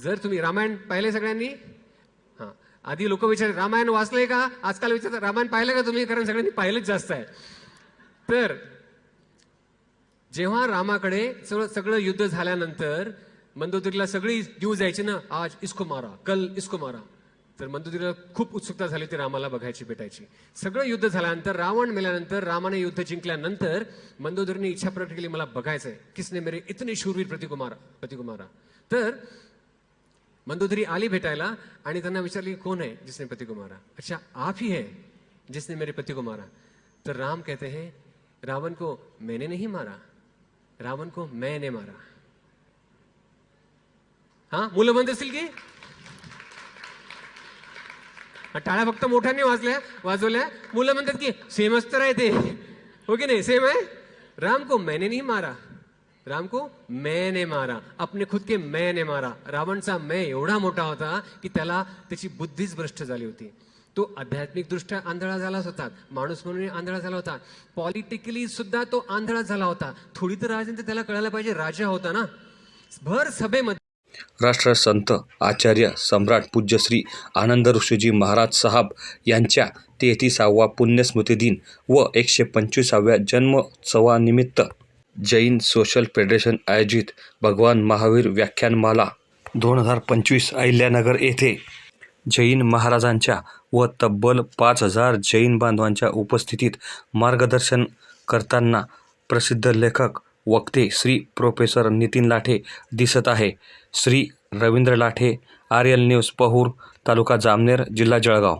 जर तुम्ही रामायण पाहिले सगळ्यांनी? हां. आधी लोक विचार रामायण वाचलंय का? आजकाल विचारतात रामायण पाहिलं का तुम्ही? कारण सगळ्यांनी पाहिलंच जास्त आहे. तर जेव्हा रामाकडे सगळं सगळं युद्ध झाल्यानंतर मंदोदरीला सगळी जीव जायची ना? आज इसको मारा कल इसको मारा. तर मंदोदरीला खूप उत्सुकता झाली होती रामाला बघायची भेटायची. सगळं युद्ध झाल्यानंतर रावण मेल्यानंतर रामाने युद्ध जिंकल्यानंतर मंदोदरीने इच्छा प्रकट केली मला बघायचंय. किसने मेरे इतने शूरवीर प्रतिकुमार प्रतिकुमारा. तर मंदोदरी आली भेटायला आणि त्यांना विचारली कोण है जिसने पति को मारा? अच्छा आप ही है जिसने मेरे पति को मारा. तर राम कहते हैं रावण को मैंने नहीं मारा रावण को मैंने मारा। हा मुलं म्हणत असतील की? हा, टाळ्या फक्त मोठ्याने वाजल्या वाजवल्या मुलं म्हणतात की? सेमच तर आहे ते. हो की नाही? सेम आहे? राम को मैंने नहीं मारा। राम को मैंने मारा. अपने खुद के मैंने मारा. रावणचा मैं एवढा मोठा होता की त्याला त्याची बुद्धीच भ्रष्ट झाली होती. तो आध्यात्मिकदृष्ट्या आंधळा झालाच होता. माणूस म्हणून आंधळा झाला होता. पॉलिटिकली सुद्धा तो आंधळा झाला होता. थोडी तर राजनंतर त्याला कळायला पाहिजे. राजा होता ना. भर सभेमध्ये राष्ट्र संत आचार्य सम्राट पूज्य श्री आनंद ऋषीजी महाराज साहब यांच्या तेहतीसावा पुण्यस्मृतीदिन व एकशे पंचवीसाव्या जन्मोत्सवानिमित्त जैन सोशल फेडरेशन आयोजित भगवान महावीर व्याख्यानमाला दोन हजार पंचवीस अहिल्यानगर येथे जैन महाराजांच्या व तब्बल पाच हजार जैन बांधवांच्या उपस्थितीत मार्गदर्शन करताना प्रसिद्ध लेखक वक्ते श्री प्रोफेसर नितीन लाठे दिसत आहे. Shri Ravindra Lathe R L news Pahur taluka Jamner जिल्हा जळगाव.